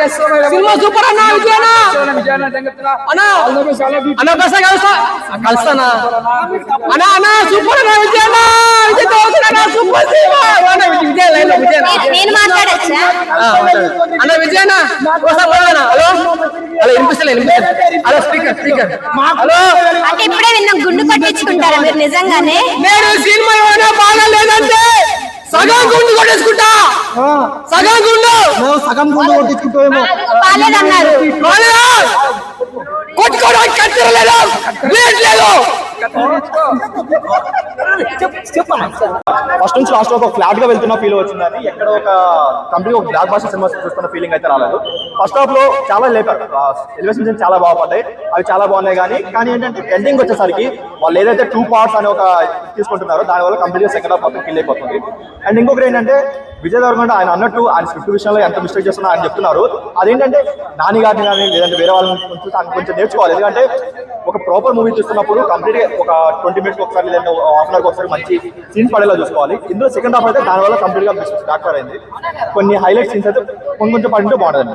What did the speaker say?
Cinema super అన్న విజయనా? అన్నా. అన్న బస్ కలుస్తా. కలుస్తానా? అన్నా అన్న సూపర్ అన్న విజయనా. విజయ్ అవుతున్నా సూపర్ సినిమా. అన్న విజయ్ లైన్ విజయ్ నేను మాట్లాడచ్చా? అన్న విజయనా. ఒకసారి పోదానా హలో? హలో వినిపిస్తలే వినిపిస్తలే. Hello speaker speaker. హలో? అంటే ఇప్పుడే విన్నాం గుండు కొట్టించుకుంటారా మీరు నిజంగానే? నేను సినిమా బాగా లేదంటే సగం గుండు కొట్టేసుకుంటా. సగం గుండు సగం గుండు కొట్టించుకుంటామేమో బాగాలేదన్నారు బాలేదా? కొట్టుకోవడానికి కత్తెర లేదు బ్లేడ్ లేదు ఫస్ట్ నుంచి లాస్ట్ ఒక ఫ్లాట్గా వెళ్తున్న ఫీల్ వచ్చిందని ఎక్కడ ఒక కంపెనీ ఒక బ్లాక్ భాష సినిమా చూస్తున్న ఫీలింగ్ అయితే రాలేదు. ఫస్ట్ హాఫ్లో చాలా లేపారు ఎలివేషన్ చాలా బాగుపడ్డాయి అవి చాలా బాగున్నాయి కానీ కానీ ఏంటంటే ఎండింగ్ వచ్చేసరికి వాళ్ళు ఏదైతే టూ పార్ట్స్ అని ఒక తీసుకుంటున్నారో దానివల్ల కంప్లీట్ సెకండ్ హాఫ్ మొత్తం ఫీల్ అయిపోతుంది. అండ్ ఇంకొకటి ఏంటంటే విజయ్ దేవరకొండ ఆయన అన్నట్టు ఆయన స్క్రిప్ట్ విషయంలో ఎంత మిస్టేక్ చేస్తున్నా ఆయన చెప్తున్నారు. అదేంటంటే నాని గారిని కానీ లేదంటే వేరే వాళ్ళని కొంచెం కొంచెం నేర్చుకోవాలి. ఎందుకంటే ఒక ప్రాపర్ మూవీ చూస్తున్నప్పుడు కంప్లీట్ ఒక ట్వంటీ మినిట్స్ ఒకసారి లేదంటే హాఫ్ అన్ అవర్ ఒకసారి మంచి సీన్స్ పడేలా చూసుకోవాలి. ఇందులో సెకండ్ హాఫ్ అయితే దానివల్ల కంప్లీట్గా డాక్టర్ అయింది. కొన్ని హైలైట్ సీన్స్ అయితే కొంచెం కొంచెం పడింటే బాగుంటుంది